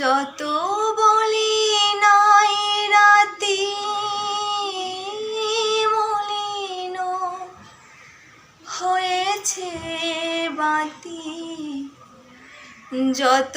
যত বলি নাই রাতি মলিন হয়েছে বাতি। যত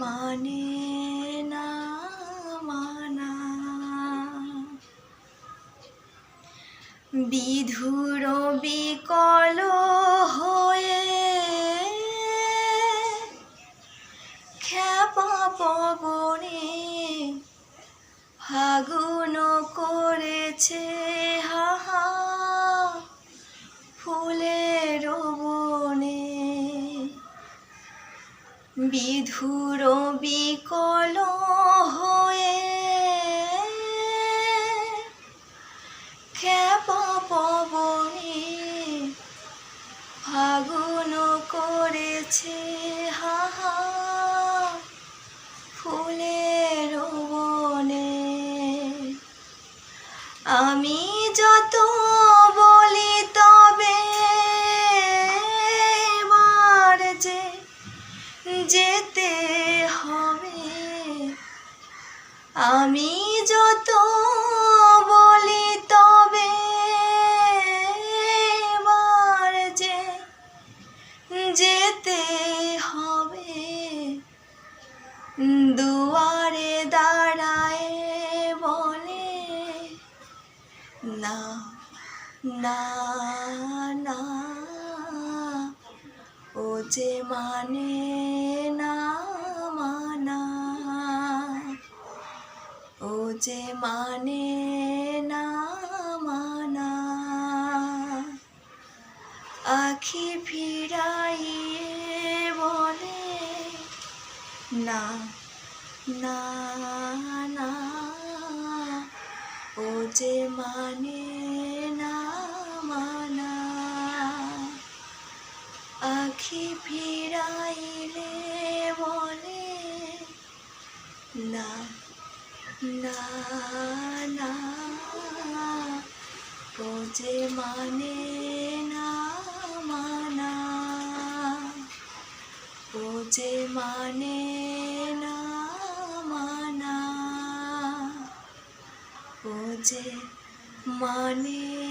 মানে না মানা। বিধুর বিকল হয়ে খ্যাপা পবনে ফাগুন করেছে বিধুর বিকল হয়ে খ্যাপা পবনে ফাগুন করেছে হাহা ফুলের বনে। আমি যত আমি যত বলি তবে যে যেতে হবে। দুয়ারে দাঁড়ায় বলে, না না না। ও যে মানে না মানে না মানা। আখি ফিরাইয়ে বলে, না না না, ও যে মানে না মানা। আখি ফিরাইলে বলে, না না ও যে মানে না মানা। ও মানে না মানা। ও মানে